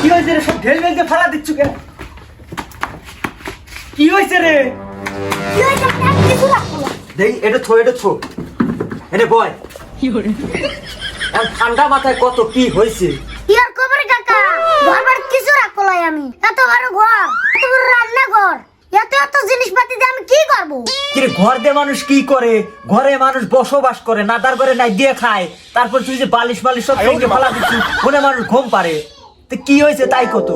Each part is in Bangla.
কি হয়েছে রে? সব ঢেল ঢেলতে ফেলা দিচ্ছ কেন? কি হয়েছে রে? দেই এটা থো এটা থো। এটা বয়। ঠান্ডা মাথায় কত কি হয়েছে? ইয়ার কবে কিরে ঘর দিয়ে মানুষ কি করে? ঘরে মানুষ বসবাস করে নাদার ঘরে নাই দিয়ে খায়। তারপর তুই যে বালিশ বালিশ সব ভেঙে ফালা দিচ্ছিস মনে মানুষ ঘুম পারে তো কি হয়েছে তাই কত?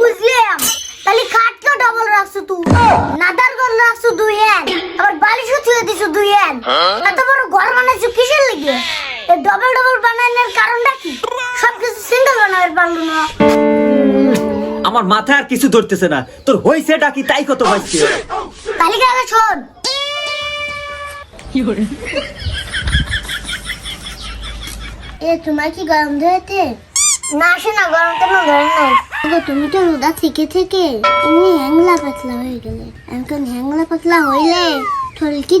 বুঝলাম তাহলে খাটকে ডবল রাখছো তুই। নাদার ঘর রাখছো দুই হ্যান আবার বালিশও ছুঁয়ে দিছো দুই হ্যান এত বড় ঘর বানাইছো কিসের লিগে? এই ডবল ডবল বানানোর কারণটা কি? সবকিছু সিঙ্গেল বানাবার পারল না আমার মাথায় আর কিছু ধরতেছে না। তোর হয়েছেটা কি? তাই কত হয়েছে তালিকা এ, তোমার কি গরম ধরেছে? না আসে না গরম কেন ধরে নাই। তুমি তো রোদা থেকে থেকে এমনি হ্যাংলা পাতলা হয়ে গেলে। এখন হ্যাংলা পাতলা হইলে? কি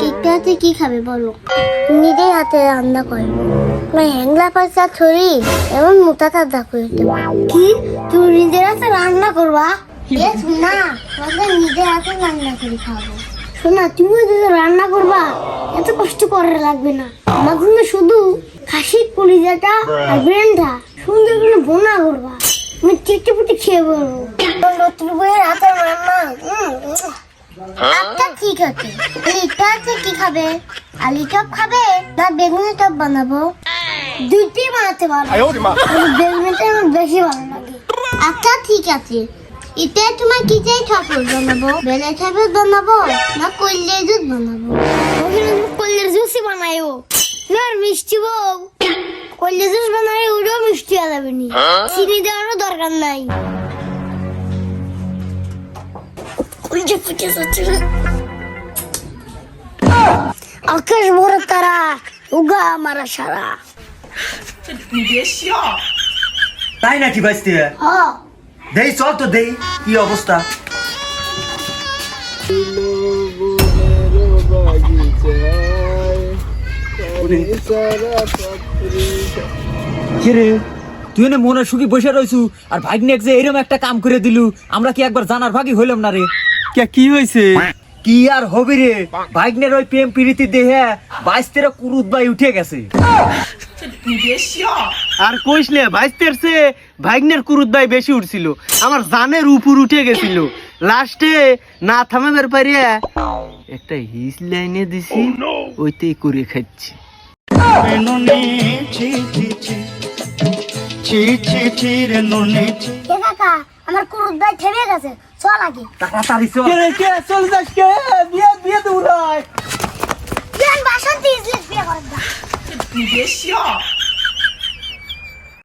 কেকটা হাতে কি খাবে বলো? হাতে রান্না করব না হ্যাংলা পাতলা ছড়ি এমন মোটা তাজা করে দেবো। কি? তুমি নিজের হাতে রান্না করবা? এ শোনা তোমাকে নিজের হাতে রান্না করে খাব। শোনা তুমি যদি রান্না করবা এত কষ্ট করা লাগবে না। আমার জন্য শুধু খাসির কলিজাটা আর ব্রেনটা সুন্দর করে বোনা করবা। আমি চেটে পুটে খেয়ে বলব। নতুন বইয়ের হাতের রান্না উম। আচ্ছা ঠিক আছে। আলিটা আছে কি খাবে? আলি চপ খাবে না বেগুনি চপ বানাবো? দুইটি বানাতে পারব বেগুনিটা আমার বেশি ভালো লাগে। আচ্ছা ঠিক আছে। এটা তোমার কি চাই? ঠাকুর বানাবো। বেলে ঠাকুর বানাবো না কল্যের জুস বানাবো। কল্যের জুসই বানাইও। না মিষ্টি বউ। কল্যের জুস বানাই ওটাও মিষ্টি হয়ে নি। চিনি দেওয়ারও দরকার নাই। উল্টে ফুটে যাচ্ছে আকাশ ভরে তারা উগা মারা তাই নাকি বাঁচতে হ দেই চল তো দেই কি অবস্থা কিরে তুই এনে মনে সুখী বসে রইছু আর ভাগ্নে যে এরকম একটা কাম করে দিলু আমরা কি একবার জানার ভাগই হইলাম না রে? কে কি হয়েছে? কি আর হবি রে? ভাগ্নের ওই প্রেম প্রীতি দেহে বাইশ তেরো কুরুত বাই উঠে গেছে। আর কইস নে বাইস্তের সে ভাগ্নের কুরুত ভাই বেশি উঠছিল। আমার জানের উপর উঠে গেছিল। লাস্টে না থামাবার পারিয়া একটা হিস লাইনে দিছি ওইতেই করে খাচ্ছি। আমার কুরুত ভাই থেমে গেছে। চল আগে। তাড়াতাড়ি চল। চল যাস কে? বিয়ে বিয়ে দৌড়ায় বাসন্তি ইজলিস বিয়ে করার দা